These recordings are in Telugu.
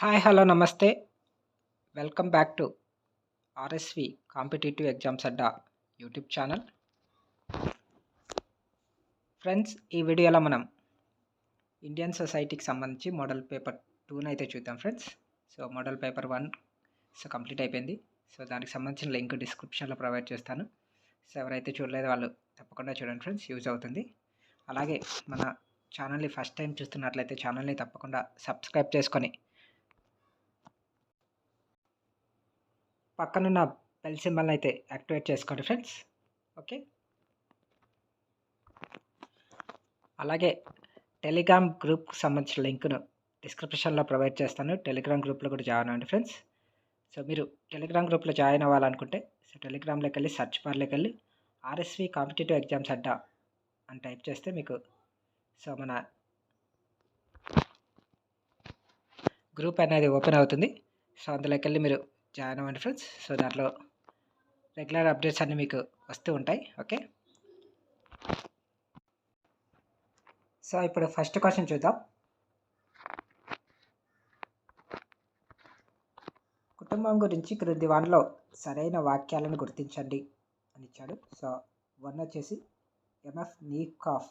హాయ్ హలో నమస్తే welcome back to RSV competitive exams Adda YouTube channel friends ఈ వీడియోలో మనం ఇండియన్ సొసైటీకి సంబంధించి మోడల్ పేపర్ టూని అయితే చూద్దాం friends so model paper one so complete అయిపోయింది. సో దానికి సంబంధించిన లింక్ డిస్క్రిప్షన్లో ప్రొవైడ్ చేస్తాను. సో ఎవరైతే చూడలేదు వాళ్ళు తప్పకుండా చూడండి ఫ్రెండ్స్ యూజ్ అవుతుంది. అలాగే మన ఛానల్ని ఫస్ట్ టైం చూస్తున్నట్లయితే ఛానల్ని తప్పకుండా సబ్స్క్రైబ్ చేసుకొని పక్కనున్న బెల్ సింబల్ని అయితే యాక్టివేట్ చేసుకోండి ఫ్రెండ్స్ ఓకే అలాగే టెలిగ్రామ్ గ్రూప్కి సంబంధించిన లింక్ను డిస్క్రిప్షన్లో ప్రొవైడ్ చేస్తాను. టెలిగ్రామ్ గ్రూప్లో కూడా జాయిన్ అవ్వండి ఫ్రెండ్స్ సో మీరు టెలిగ్రామ్ గ్రూప్లో జాయిన్ అవ్వాలనుకుంటే సో టెలిగ్రామ్లోకి వెళ్ళి సర్చ్ బార్లోకి వెళ్ళి ఆర్ఎస్వి కాంపిటేటివ్ ఎగ్జామ్స్ అడ్డా అని టైప్ చేస్తే మీకు సో మన గ్రూప్ అనేది ఓపెన్ అవుతుంది. సో అందులోకి వెళ్ళి మీరు జాయిన్ అవ్వండి ఫ్రెండ్స్. సో దాంట్లో రెగ్యులర్ అప్డేట్స్ అన్నీ మీకు వస్తూ ఉంటాయి. ఓకే? సో ఇప్పుడు ఫస్ట్ క్వశ్చన్ చూద్దాం. కుటుంబం గురించి క్రింది వానలో సరైన వాక్యాలను గుర్తించండి అని ఇచ్చాడు. సో వన్ వచ్చేసి ఎంఎఫ్ నీకాఫ్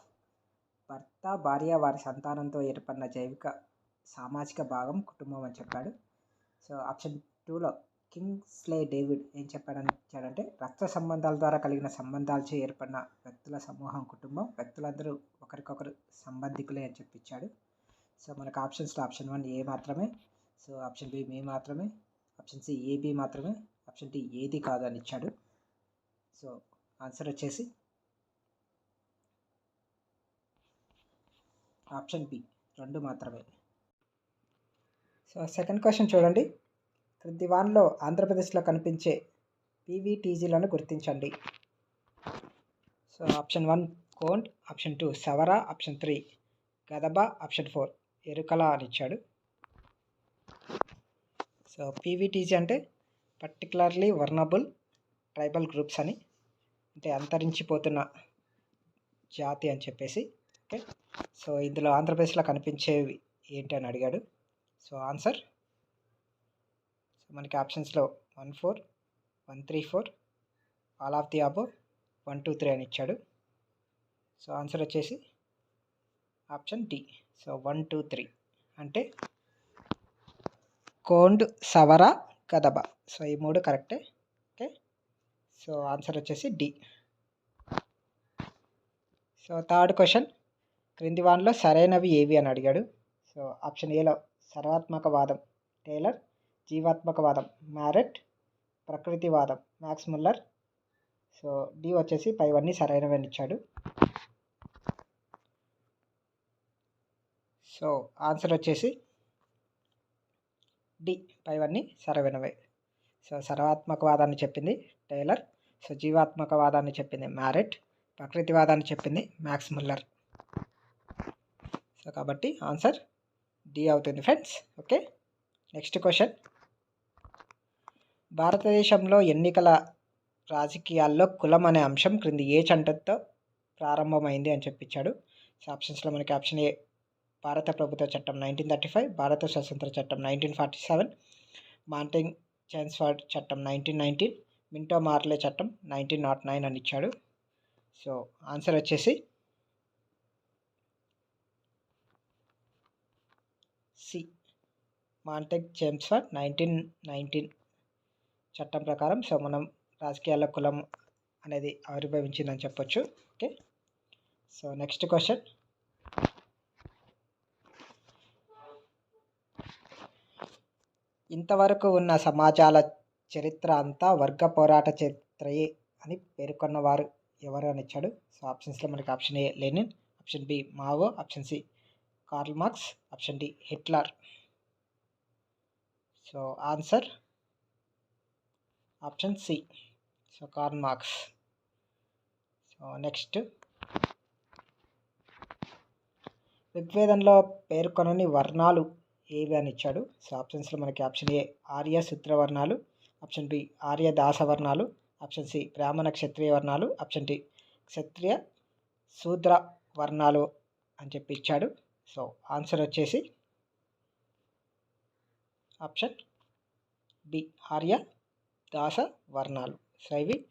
భర్త భార్య వారి సంతానంతో ఏర్పడిన జైవిక సామాజిక భాగం కుటుంబం అని చెప్పాడు. సో ఆప్షన్ టూలో కింగ్ స్లే డేవిడ్ ఏం చెప్పాడని రక్త సంబంధాల ద్వారా కలిగిన సంబంధాలచే ఏర్పడిన వ్యక్తుల సమూహం కుటుంబం వ్యక్తులందరూ ఒకరికొకరు సంబంధికులే అని చెప్పించాడు సో మనకు ఆప్షన్స్లో ఆప్షన్ వన్ ఏ మాత్రమే సో ఆప్షన్ బి మే మాత్రమే ఆప్షన్ సి ఏబి మాత్రమే ఆప్షన్ డి ఏది కాదు అని ఇచ్చాడు. సో ఆన్సర్ వచ్చేసి ఆప్షన్ బి రెండు మాత్రమే. సో సెకండ్ క్వశ్చన్ చూడండి. క్రింది వాన్లో ఆంధ్రప్రదేశ్లో కనిపించే పీవీటీజీలను గుర్తించండి. So option one Kond option two Savara option three Gadaba option four Yerukala అని ఇచ్చాడు. సో పీవీటీజీ అంటే పర్టికులర్లీ వర్నబుల్ ట్రైబల్ గ్రూప్స్ అని అంటే అంతరించిపోతున్న జాతి అని చెప్పేసి. ఓకే? సో ఇందులో ఆంధ్రప్రదేశ్లో కనిపించేవి ఏంటి అని అడిగాడు. సో ఆన్సర్ సో మనకి ఆప్షన్స్లో one four one three four all of the above one two three అని ఇచ్చాడు. సో ఆన్సర్ వచ్చేసి option D so one two three అంటే కోండ్ సవర కదబ. సో ఈ మూడు కరెక్టే ఓకే సో ఆన్సర్ వచ్చేసి డి సో థర్డ్ క్వశ్చన్ క్రింది వాన్లో సరైనవి ఏవి అని అడిగాడు. సో ఆప్షన్ ఏలో సర్వాత్మకవాదం టేలర్ జీవాత్మకవాదం. Marett ప్రకృతివాదం. Max Muller. So D వచ్చేసి పైవన్నీ సరైనవని ఇచ్చాడు. సో ఆన్సర్ వచ్చేసి డి. పైవన్నీ సరైనవే. సో సర్వాత్మకవాదాన్ని చెప్పింది టైలర్. సో జీవాత్మకవాదాన్ని చెప్పింది మ్యారెట్. ప్రకృతివాదాన్ని చెప్పింది మ్యాక్స్ ముల్లర్. సో కాబట్టి ఆన్సర్ డి అవుతుంది ఫ్రెండ్స్. ఓకే? Next question. భారతదేశంలో ఎన్నికల రాజకీయాల్లో కులం అనే అంశం క్రింది ఏ చట్టంతో ప్రారంభమైంది అని చెప్పించాడు. సో ఆప్షన్స్లో మనకి ఆప్షన్ ఏ భారత ప్రభుత్వ చట్టం నైన్టీన్ థర్టీ ఫైవ్ భారత స్వతంత్ర చట్టం nineteen forty seven Montagu Chelmsford చట్టం నైన్టీన్ నైన్టీన్ మింటో మార్లే చట్టం నైన్టీన్ నాట్ నైన్ అని ఇచ్చాడు. సో ఆన్సర్ వచ్చేసి C Montagu Chelmsford nineteen nineteen చట్టం ప్రకారం సో మనం రాజకీయాల కులం అనేది ఆవిర్భవించిందని చెప్పొచ్చు. ఓకే? So next question. ఇంతవరకు ఉన్న సమాజాల చరిత్ర అంతా వర్గ పోరాట చరిత్రయే అని పేర్కొన్నవారు ఎవరు అని ఇచ్చాడు. సో ఆప్షన్స్లో మనకి option A Lenin option B Mao option C Karl Marx option D Hitler. So answer? Option C. So Karl Marx. So next. ఋగ్వేదంలో పేర్కొనని వర్ణాలు ఏవి అని ఇచ్చాడు. సో ఆప్షన్స్లో మనకి ఆప్షన్ ఏ ఆర్య సూత్రవర్ణాలు ఆప్షన్ బి ఆర్య దాసవర్ణాలు ఆప్షన్ సి బ్రాహ్మణ క్షత్రియ వర్ణాలు ఆప్షన్ డి క్షత్రియ శూద్ర వర్ణాలు అని చెప్పి ఇచ్చాడు. సో ఆన్సర్ వచ్చేసి ఆప్షన్ బి ఆర్య దాస వర్ణాలు. సో ఇవి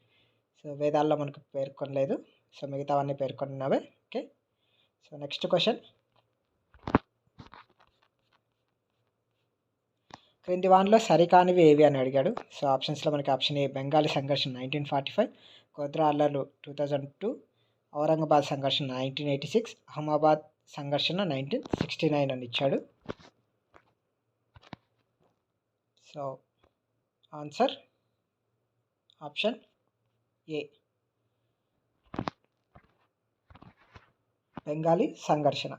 సో వేదాల్లో మనకు పేర్కొనలేదు. సో మిగతావన్నీ పేర్కొన్నవే. ఓకే. So next question. క్రింది వాన్లో సరికానివి ఏవి అని అడిగాడు. సో ఆప్షన్స్లో మనకి ఆప్షన్ ఏ బెంగాలీ సంఘర్షణ నైన్టీన్ ఫార్టీ ఫైవ్ గోద్రా అల్లర్లు టూ థౌజండ్ టూ ఔరంగాబాద్ సంఘర్షణ నైన్టీన్ ఎయిటీ సిక్స్ అహ్మాబాద్ సంఘర్షణ నైన్టీన్ సిక్స్టీ నైన్ అని ఇచ్చాడు. So answer option A. Bengali సంఘర్షణ.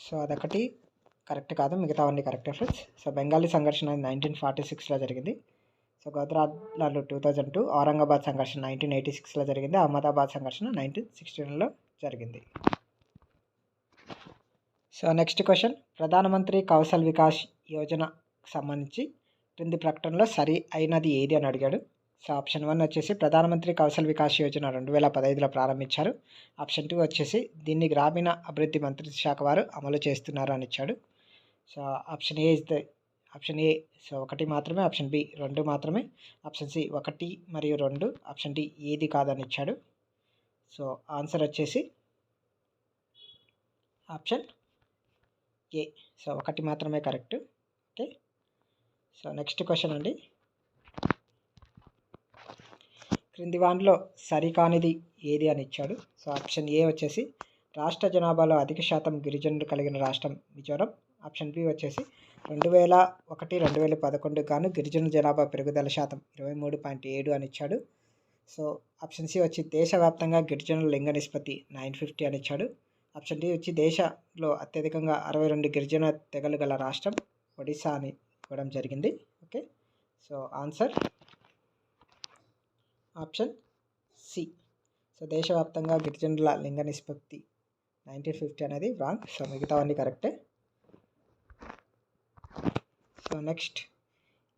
సో అదొకటి కరెక్ట్ కాదు మిగతావన్నీ కరెక్ట్ ఫ్రెండ్స్ సో బెంగాలీ సంఘర్షణ నైన్టీన్ ఫార్టీ సిక్స్లో జరిగింది. సో గోద్రాలో టూ థౌజండ్ టూ ఔరంగాబాద్ సంఘర్షణ నైన్టీన్ ఎయిటీ సిక్స్లో జరిగింది అహ్మదాబాద్ సంఘర్షణ నైన్టీన్ సిక్స్టీన్లో జరిగింది. So next question. ప్రధానమంత్రి కౌశల్ వికాస్ యోజనకు సంబంధించి క్రింది ప్రకటనలో సరి అయినది ఏది అని అడిగాడు. సో ఆప్షన్ వన్ వచ్చేసి ప్రధానమంత్రి కౌశల్ వికాస్ యోజన రెండు వేల పదహైదులో ప్రారంభించారు. ఆప్షన్ టూ వచ్చేసి దీన్ని గ్రామీణ అభివృద్ధి మంత్రిత్వ శాఖ వారు అమలు చేస్తున్నారు అని ఇచ్చాడు. So option A is the option A so ఒకటి మాత్రమే ఆప్షన్ బి రెండు మాత్రమే ఆప్షన్ సి ఒకటి మరియు రెండు ఆప్షన్ డి ఏది కాదని ఇచ్చాడు. సో ఆన్సర్ వచ్చేసి ఆప్షన్ ఏ. సో ఒకటి మాత్రమే correct. Okay. So next question అండి. క్రింది వానిలో సరికానిది ఏది అని ఇచ్చాడు. సో ఆప్షన్ ఏ వచ్చేసి రాష్ట్ర జనాభాలో అధిక శాతం గిరిజనులు కలిగిన రాష్ట్రం మిజోరం. ఆప్షన్ బి వచ్చేసి రెండు వేల ఒకటి రెండు వేల పదకొండు గాను గిరిజన జనాభా పెరుగుదల శాతం ఇరవై మూడు పాయింట్ ఏడు అని ఇచ్చాడు. సో ఆప్షన్ సి వచ్చి దేశవ్యాప్తంగా గిరిజనుల లింగ నిష్పత్తి నైన్ ఫిఫ్టీ అని ఇచ్చాడు. ఆప్షన్ డి వచ్చి దేశంలో అత్యధికంగా అరవై రెండు గిరిజన తెగలు గల రాష్ట్రం ఒడిశా అని ఇవ్వడం జరిగింది. Okay. So answer option C. So దేశవ్యాప్తంగా గిరిజనుల లింగ నిష్పత్తి నైన్టీన్ ఫిఫ్టీ అనేది రాంగ్. సో మిగతావన్నీ కరెక్టే. సో నెక్స్ట్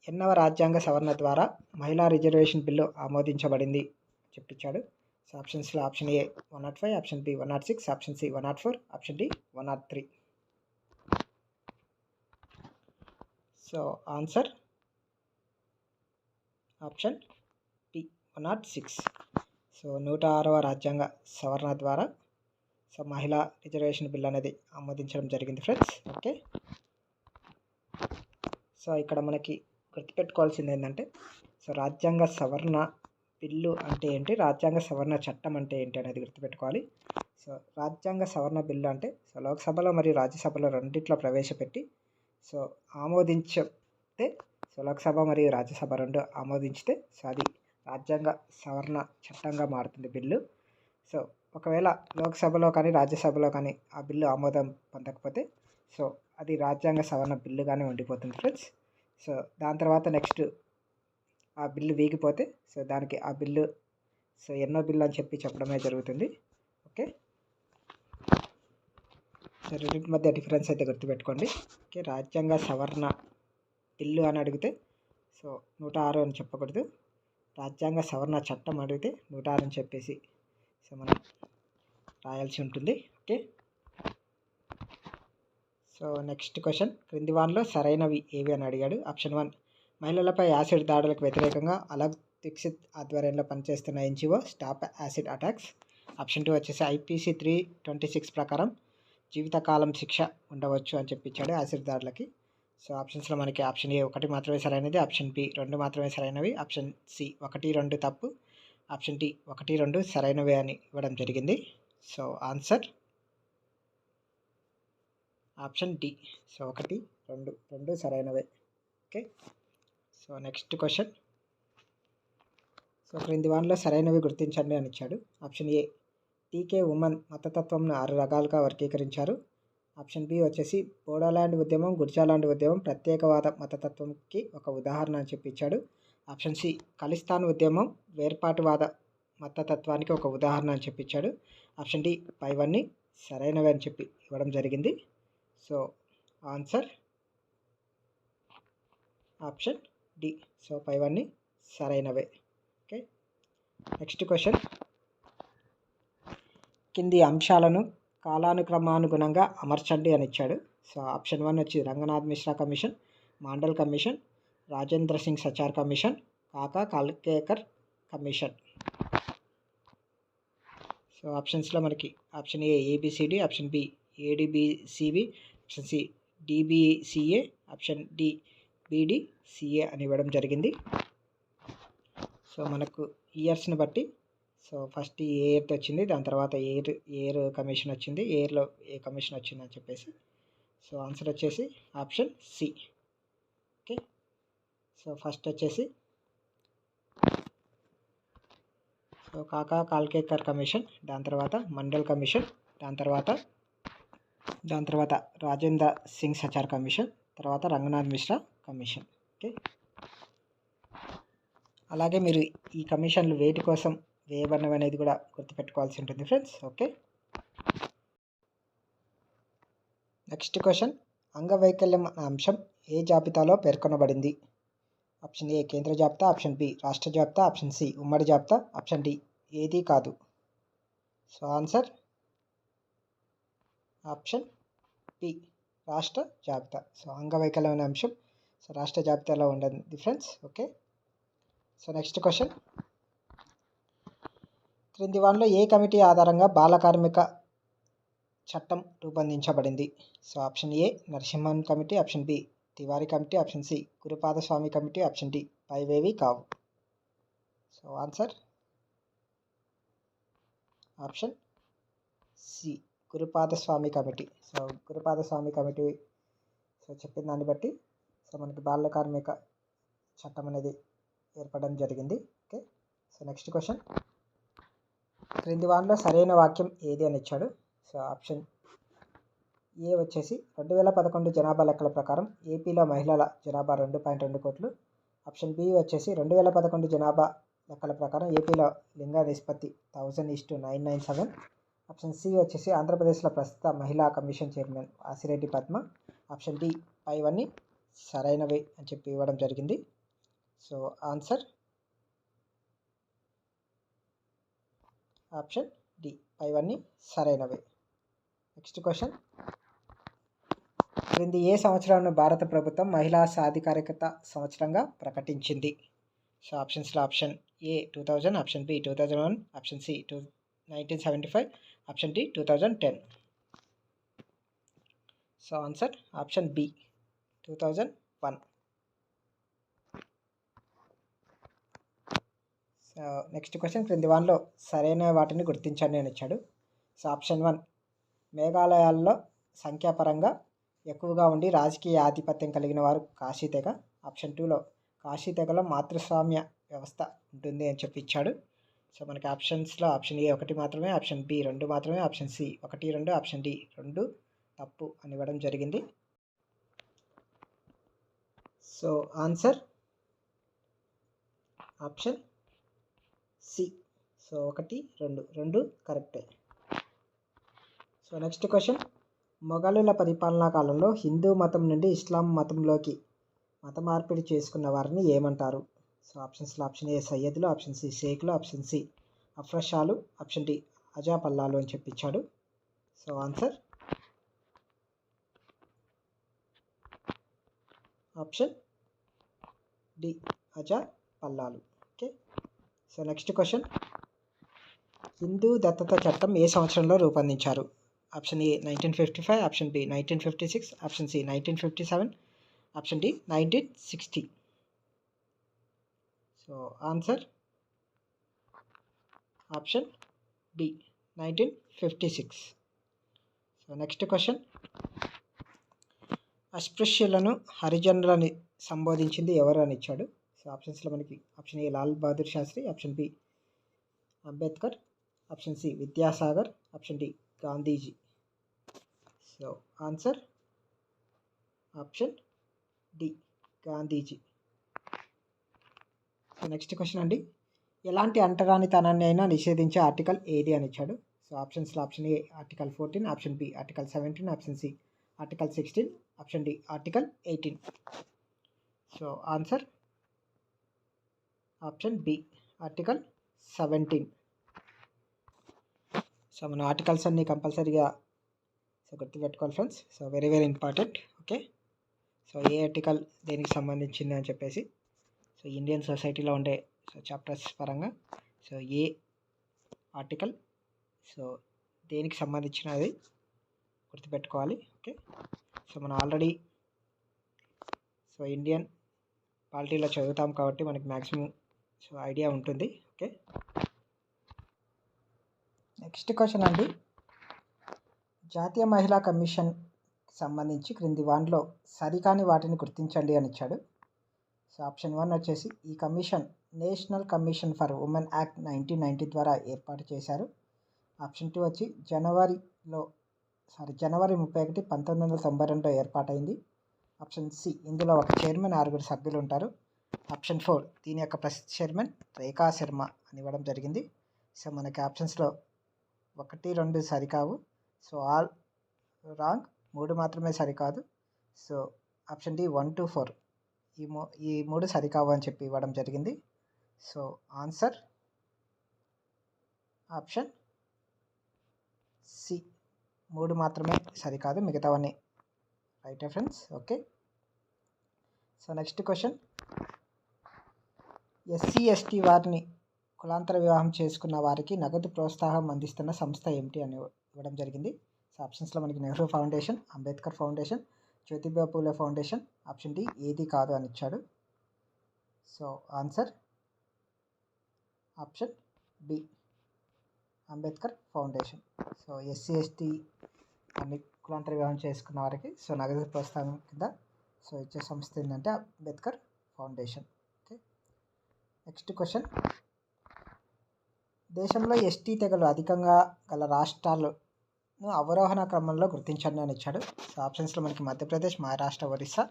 ఎన్నవ రాజ్యాంగ సవరణ ద్వారా మహిళా రిజర్వేషన్ బిల్లు ఆమోదించబడింది చెప్పించాడు. సో ఆప్షన్స్లో option A one nought five option B one nought six option C one nought four option D one nought three. So answer option nought six. So నూట ఆరవ రాజ్యాంగ సవరణ ద్వారా సో మహిళా రిజర్వేషన్ బిల్ అనేది ఆమోదించడం జరిగింది ఫ్రెండ్స్. ఓకే? సో ఇక్కడ మనకి గుర్తుపెట్టుకోవాల్సింది ఏంటంటే సో రాజ్యాంగ సవరణ బిల్లు అంటే ఏంటి? రాజ్యాంగ సవరణ చట్టం అంటే ఏంటి అనేది గుర్తుపెట్టుకోవాలి. సో రాజ్యాంగ సవరణ బిల్లు అంటే సో లోక్సభలో మరియు రాజ్యసభలో రెండిట్లో ప్రవేశపెట్టి సో ఆమోదించితే సో లోక్సభ మరియు రాజ్యసభ రెండు ఆమోదించితే సో అది రాజ్యాంగ సవరణ చట్టంగా మారుతుంది బిల్లు. సో ఒకవేళ లోక్సభలో కానీ రాజ్యసభలో కానీ ఆ బిల్లు ఆమోదం పొందకపోతే సో అది రాజ్యాంగ సవరణ బిల్లుగానే ఉండిపోతుంది ఫ్రెండ్స్. సో దాని తర్వాత నెక్స్ట్ ఆ బిల్లు వీగిపోతే సో దానికి ఆ బిల్లు సో ఎన్నో బిల్లు అని చెప్పి చెప్పడమే జరుగుతుంది. ఓకే? సో రెండింటి మధ్య డిఫరెన్స్ అయితే గుర్తుపెట్టుకోండి. ఓకే? రాజ్యాంగ సవరణ బిల్లు అని అడిగితే సో నూట ఆరు అని చెప్పకూడదు. రాజ్యాంగ సవరణ చట్టం అడిగితే నూట ఆరు అని చెప్పేసి సో మనం రాయాల్సి ఉంటుంది. ఓకే. So next question. క్రింది వాన్లో సరైనవి ఏవి అని అడిగాడు. ఆప్షన్ వన్ మహిళలపై యాసిడ్ దాడులకు వ్యతిరేకంగా అలగ్ దీక్షిత్ ఆధ్వర్యంలో పనిచేస్తున్న NGO stop acid attacks. Option two వచ్చేసి ఐపీసీ త్రీ ట్వంటీ సిక్స్ ప్రకారం జీవితకాలం శిక్ష ఉండవచ్చు అని చెప్పించాడు యాసిడ్ దాడులకి. సో ఆప్షన్స్లో మనకి ఆప్షన్ ఏ ఒకటి మాత్రమే సరైనది ఆప్షన్ బి రెండు మాత్రమే సరైనవి ఆప్షన్ సి ఒకటి రెండు తప్పు ఆప్షన్ డి ఒకటి రెండు సరైనవే అని ఇవ్వడం జరిగింది. So answer? Option D. So ఒకటి రెండు రెండు సరైనవే. Okay. So next question. So క్రింది వానిలో సరైనవి గుర్తించండి అని ఇచ్చాడు. Option A. T K Oommen మతతత్వంను ఆరు రకాలుగా వర్గీకరించారు. ఆప్షన్ బి వచ్చేసి బోడోల్యాండ్ ఉద్యమం గుర్జాలాండ్ ఉద్యమం ప్రత్యేకవాద మతతత్వంకి ఒక ఉదాహరణ అని చెప్పి ఇచ్చాడు. ఆప్షన్ సి ఖలిస్తాన్ ఉద్యమం వేర్పాటువాద మతతత్వానికి ఒక ఉదాహరణ అని చెప్పి ఇచ్చాడు. ఆప్షన్ డి పైవన్నీ సరైనవి అని చెప్పి ఇవ్వడం జరిగింది. So answer option D. So పైవన్నీ సరైనవే. ఓకే. Next question. కింది అంశాలను కాలానుక్రమానుగుణంగా అమర్చండి అని ఇచ్చాడు. సో ఆప్షన్ వన్ వచ్చి Ranganath Mishra commission Mandal commission Rajendra Singh Sachar commission Kaka Kalelkar commission. So ఆప్షన్స్లో మనకి option A A B C D option B A D B C B option C D B C A option D B D C A అని ఇవ్వడం జరిగింది. సో మనకు ఇయర్స్ని బట్టి సో ఫస్ట్ ఏ ఇయర్తో వచ్చింది. దాని తర్వాత ఎయిర్ ఎయిర్ కమిషన్ వచ్చింది. ఎయిర్లో ఏ కమిషన్ వచ్చింది అని చెప్పేసి. సో ఆన్సర్ వచ్చేసి option C. Okay. So first వచ్చేసి సో కాకా కాల్కేకర్ కమిషన్ దాని తర్వాత మండల్ కమిషన్ దాని తర్వాత దాని తర్వాత రాజేంద్ర సింగ్ సచార్ కమిషన్ తర్వాత రంగనాథ్ మిశ్రా కమిషన్. ఓకే. అలాగే మీరు ఈ కమిషన్లు వేటి కోసం వేయబడినవి అనేది కూడా గుర్తుపెట్టుకోవాల్సి ఉంటుంది ఫ్రెండ్స్ ఓకే నెక్స్ట్ క్వశ్చన్ అంగవైకల్యం అనే అంశం ఏ జాబితాలో పేర్కొనబడింది? ఆప్షన్ ఏ కేంద్ర జాబితా. ఆప్షన్ బి రాష్ట్ర జాబితా. ఆప్షన్ సి ఉమ్మడి జాబితా. ఆప్షన్ డి ఏది కాదు. సో ఆన్సర్ ఆప్షన్ బి రాష్ట్ర జాబితా. సో అంగవైకల్యం అనే అంశం. సో రాష్ట్ర జాబితాలో ఉండదు friends okay so next question క్రింది వాటిలో ఏ కమిటీ ఆధారంగా బాల కార్మిక చట్టం రూపొందించబడింది? So option A Narasimhan committee option B Tiwari committee option C Gurupadaswamy committee option D పైవేవి కావు. So answer? Option C Gurupadaswamy committee. So Gurupadaswamy committee so చెప్పిన దాన్ని బట్టి సో మనకి బాల కార్మిక చట్టం అనేది ఏర్పడడం జరిగింది. ఓకే? So next question. క్రింది వాటిలో సరైన వాక్యం ఏది అని ఇచ్చాడు. సో ఆప్షన్ ఏ వచ్చేసి రెండు వేల పదకొండు జనాభా లెక్కల ప్రకారం ఏపీలో మహిళల జనాభా రెండు పాయింట్ రెండు కోట్లు. ఆప్షన్ బి వచ్చేసి రెండు వేల పదకొండు జనాభా లెక్కల ప్రకారం ఏపీలో లింగ నిష్పత్తి thousand is to nine nine seven. Option C వచ్చేసి ఆంధ్రప్రదేశ్లో ప్రస్తుత మహిళా commission chairman Asireddy Padma. Option D పైవన్నీ సరైనవి అని చెప్పి ఇవ్వడం జరిగింది. So answer option D. పైవన్నీ సరైనవే. Next question. క్రింది ఏ సంవత్సరాన్ని భారత ప్రభుత్వం మహిళా సాధికారికత సంవత్సరంగా ప్రకటించింది? సో ఆప్షన్స్లో option A two thousand option B two thousand one option C two nineteen seventy five option D two thousand ten. So answer option B two thousand one so next question క్రింది వాన్లో సరైన వాటిని గుర్తించండి అని ఇచ్చాడు. సో ఆప్షన్ వన్ మేఘాలయాల్లో సంఖ్యాపరంగా ఎక్కువగా ఉండి రాజకీయ ఆధిపత్యం కలిగిన వారు కాశీ తెగ ఆప్షన్ టూలో కాశీ తెగలో మాతృస్వామ్య వ్యవస్థ ఉంటుంది అని చెప్పి ఇచ్చాడు. సో మనకి ఆప్షన్స్లో ఆప్షన్ ఏ ఒకటి మాత్రమే ఆప్షన్ బి రెండు మాత్రమే ఆప్షన్ సి ఒకటి రెండు ఆప్షన్ డి రెండు తప్పు అని ఇవ్వడం జరిగింది. So answer option C. So ఒకటి రెండు. రెండు కరెక్టే. So next question. మొఘలుల పరిపాలనా కాలంలో హిందూ మతం నుండి ఇస్లాం మతంలోకి మత మార్పిడి చేసుకున్న వారిని ఏమంటారు? సో ఆప్షన్స్లో ఆప్షన్ ఏ సయ్యద్లు ఆప్షన్ సి షేక్లు ఆప్షన్ సి అఫ్రషాలు ఆప్షన్ డి అజాపల్లాలు అని చెప్పించాడు. So answer? ఆప్షన్ డి అజా పల్లాలు okay. So next question Hindu దత్తత చట్టం ఏ సంవత్సరంలో రూపొందించారు? Option A nineteen fifty five option B nineteen fifty six option C nineteen fifty seven option D nineteen sixty so answer option B nineteen fifty six so next question అస్పృశ్యులను హరిజనులని సంబోధించింది ఎవరు అని ఇచ్చాడు? సో ఆప్షన్స్లో మనకి option A Lal Bahadur Shastri option B Ambedkar option C Vidyasagar option D Gandhiji. So answer option D Gandhiji. So next question అండి. ఎలాంటి అంటరానితనాన్ని అయినా నిషేధించే ఆర్టికల్ ఏది అని ఇచ్చాడు. సో ఆప్షన్స్లో option A article fourteen option B article seventeen option C article sixteen option D article eighteen. So answer option B article seventeen. So మన ఆర్టికల్స్ అన్నీ కంపల్సరీగా సో గుర్తుపెట్టుకోవాలి friends. So very very important. Okay? So ఏ ఆర్టికల్ దేనికి సంబంధించింది అని చెప్పేసి సో ఇండియన్ సొసైటీలో ఉండే సో చాప్టర్స్ పరంగా సో ఏ ఆర్టికల్ సో దేనికి సంబంధించినది గుర్తుపెట్టుకోవాలి. ఓకే? సో మనం ఆల్రెడీ సో ఇండియన్ పాలిటీలో చదువుతాం కాబట్టి మనకి మ్యాక్సిమం సో ఐడియా ఉంటుంది. ఓకే నెక్స్ట్ క్వశ్చన్ అండి. జాతీయ మహిళా కమిషన్ సంబంధించి క్రింది వాటిలో సరికాని వాటిని గుర్తించండి అని ఇచ్చాడు. సో ఆప్షన్ వన్ వచ్చేసి ఈ commission national commission for women act nineteen ninety ద్వారా ఏర్పాటు చేశారు. ఆప్షన్ టూ వచ్చి జనవరిలో సారీ జనవరి ముప్పై ఒకటి పంతొమ్మిది వందల తొంభై రెండులో ఏర్పాటైంది. ఆప్షన్ సి ఇందులో ఒక చైర్మన్ ఆరుగురు సభ్యులు ఉంటారు. ఆప్షన్ ఫోర్ దీని యొక్క ప్రస్తుత చైర్మన్ రేఖా శర్మ అని ఇవ్వడం జరిగింది. సో మనకి ఆప్షన్స్లో ఒకటి రెండు సరికావు. So all wrong. మూడు మాత్రమే సరికాదు. So option D one two four. ఈ మూ ఈ మూడు సరికావు అని చెప్పి ఇవ్వడం జరిగింది. So answer option C. మూడు మాత్రమే సరికాదు. మిగతావన్నీ right friends. Okay. So next question. SC ST వారిని కులాంతర వివాహం చేసుకున్న వారికి నగదు ప్రోత్సాహం అందిస్తున్న సంస్థ ఏమిటి అని ఇవ్వడం జరిగింది. సో ఆప్షన్స్లో మనకి Nehru foundation Ambedkar foundation Jyotiba Phule foundation option D ఏది కాదు అని ఇచ్చాడు. So answer option B Ambedkar foundation. So SC ST అన్ని కులాంతర వివాహం చేసుకున్న వారికి సో నగదు ప్రోత్సాహం కింద సో ఇచ్చే సంస్థ ఏంటంటే అంబేద్కర్ ఫౌండేషన్. నెక్స్ట్ క్వశ్చన్ దేశంలో ఎస్టీ తెగలు అధికంగా గల రాష్ట్రాలను అవరోహణ క్రమంలో గుర్తించండి అని ఇచ్చాడు. సో ఆప్షన్స్లో మనకి మధ్యప్రదేశ్ మహారాష్ట్ర ఒరిస్సా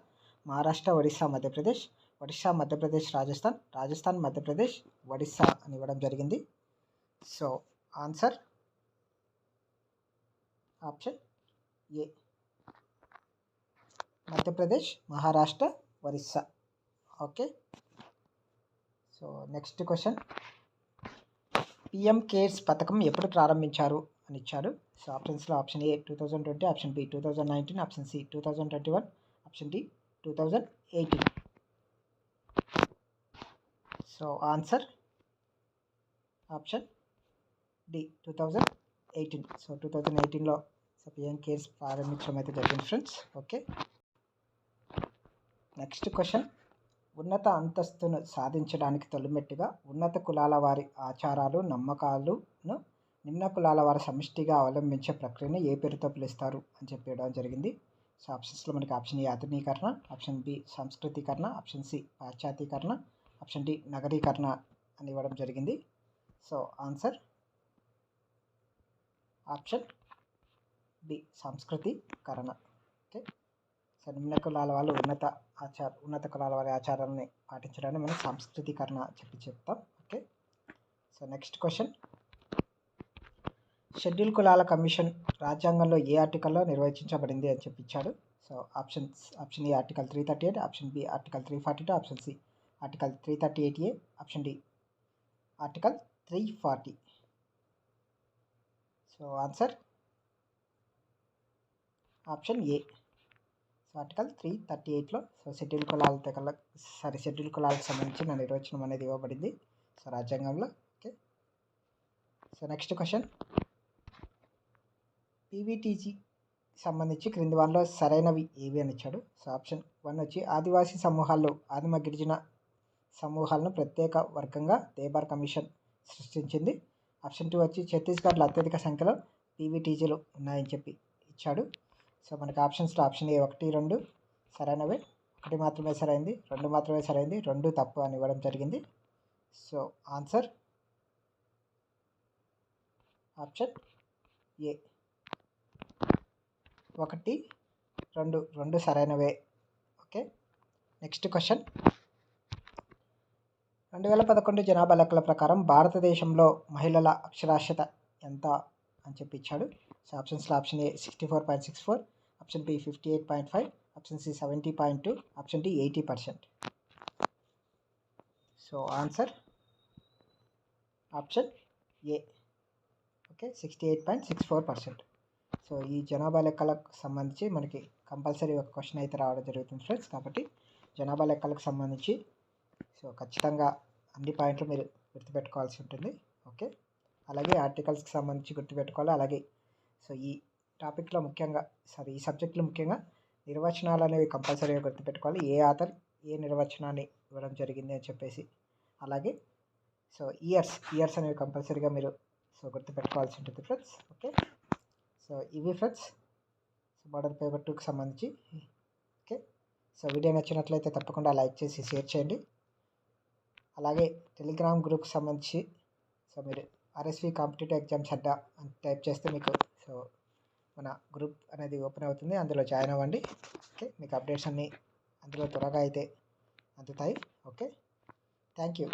మహారాష్ట్ర ఒరిస్సా మధ్యప్రదేశ్. ఒడిస్సా మధ్యప్రదేశ్ రాజస్థాన్. రాజస్థాన్ మధ్యప్రదేశ్ ఒడిస్సా అని ఇవ్వడం జరిగింది. So answer option A Madhya Pradesh Maharashtra Orissa okay so next question. PM cares పథకం ఎప్పుడు ప్రారంభించారు అని ఇచ్చారు. సో ఆప్షన్స్లో option A two thousand twenty option B two thousand nineteen option C two thousand twenty one option D two thousand eighteen. So answer option D two thousand eighteen. So two thousand ఎయిటీన్లో సో పిఎం కేర్స్ ప్రారంభించడం అయితే జరిగింది ఫ్రెండ్స్ ఓకే. Next question. ఉన్నత అంతస్తును సాధించడానికి తొలిమెట్టుగా ఉన్నత కులాల వారి ఆచారాలు నమ్మకాలను నిమ్న కులాల వారి సమిష్టిగా అవలంబించే ప్రక్రియను ఏ పేరుతో పిలుస్తారు అని చెప్పడం జరిగింది. సో ఆప్షన్స్లో మనకి ఆప్షన్ ఏ ఆధునీకరణ ఆప్షన్ బి సంస్కృతీకరణ ఆప్షన్ సి పాశ్చాతీకరణ ఆప్షన్ డి నగరీకరణ అని ఇవ్వడం జరిగింది. సో ఆన్సర్ ఆప్షన్ బి సంస్కృతీకరణ. నిమ్న కులాల వాళ్ళు ఉన్నత ఆచార ఉన్నత కులాల వారి ఆచారాన్ని పాటించడాన్ని మనం సంస్కృతీకరణ చెప్పి చెప్తాం. Okay? So next question. Schedule కులాల కమిషన్ రాజ్యాంగంలో ఏ ఆర్టికల్లో నిర్వచించబడింది అని చెప్పించాడు so options option A article three thirty eight option B article three forty two option C article three thirty eight A option D article three forty. So answer? Option A. So article three thirty ఎయిట్లో సో షెడ్యూల్ కులాల తెగల సారీ షెడ్యూల్ కులాలకు సంబంధించిన నిర్వచనం అనేది ఇవ్వబడింది. సో రాజ్యాంగంలో okay so next question PVTG సంబంధించి క్రింది వన్లో సరైనవి ఏవి అని ఇచ్చాడు. సో ఆప్షన్ వన్ వచ్చి ఆదివాసీ సమూహాల్లో ఆదిమ గిరిజన సమూహాలను ప్రత్యేక వర్గంగా దేబార్ కమిషన్ సృష్టించింది. ఆప్షన్ టూ వచ్చి ఛత్తీస్గఢ్లో అత్యధిక సంఖ్యలో పీవీటీజీలు ఉన్నాయని చెప్పి ఇచ్చాడు. సో మనకి ఆప్షన్స్లో ఆప్షన్ ఏ ఒకటి రెండు సరైనవి. ఒకటి మాత్రమే సరైంది రెండు మాత్రమే సరైంది రెండు తప్పు అని ఇవ్వడం జరిగింది. So answer option A. ఒకటి రెండు రెండు సరైనవే. ఓకే. Next question. రెండు వేల పదకొండు జనాభా లెక్కల ప్రకారం భారతదేశంలో మహిళల అక్షరాస్యత ఎంత అని చెప్పి ఇచ్చాడు. సో ఆప్షన్స్లో option A sixty four point six four option B fifty eight point five option C seventy point two option D eighty percent so answer option A okay sixty eight point six four percent so ఈ జనాభా లెక్కలకు సంబంధించి మనకి కంపల్సరీ ఒక క్వశ్చన్ అయితే రావడం జరుగుతుంది ఫ్రెండ్స్ కాబట్టి జనాభా లెక్కలకు సంబంధించి సో ఖచ్చితంగా అన్ని పాయింట్లు మీరు గుర్తుపెట్టుకోవాల్సి ఉంటుంది ఓకే అలాగే ఆర్టికల్స్కి సంబంధించి గుర్తుపెట్టుకోవాలి అలాగే సో ఈ టాపిక్లో ముఖ్యంగా సారీ ఈ సబ్జెక్టులో ముఖ్యంగా నిర్వచనాలు అనేవి కంపల్సరీగా గుర్తుపెట్టుకోవాలి. ఏ ఆథర్ ఏ నిర్వచనాన్ని ఇవ్వడం జరిగింది అని చెప్పేసి. అలాగే సో ఇయర్స్ ఇయర్స్ అనేవి కంపల్సరీగా మీరు సో గుర్తుపెట్టుకోవాల్సి ఉంటుంది ఫ్రెండ్స్. ఓకే? సో ఇవి ఫ్రెండ్స్. సో మోడల్ పేపర్ టూకి సంబంధించి. ఓకే? సో వీడియో నచ్చినట్లయితే తప్పకుండా లైక్ చేసి షేర్ చేయండి. అలాగే టెలిగ్రామ్ గ్రూప్కి సంబంధించి సో మీరు ఆర్ఎస్వి కాంపిటేటివ్ ఎగ్జామ్స్ అడ్డా అని టైప్ చేస్తే మీకు సో మన గ్రూప్ అనేది ఓపెన్ అవుతుంది అందులో జాయిన్ అవ్వండి. ఓకే మీకు అప్డేట్స్ అన్నీ అందులో త్వరగా అయితే అందుతాయి. Okay thank you.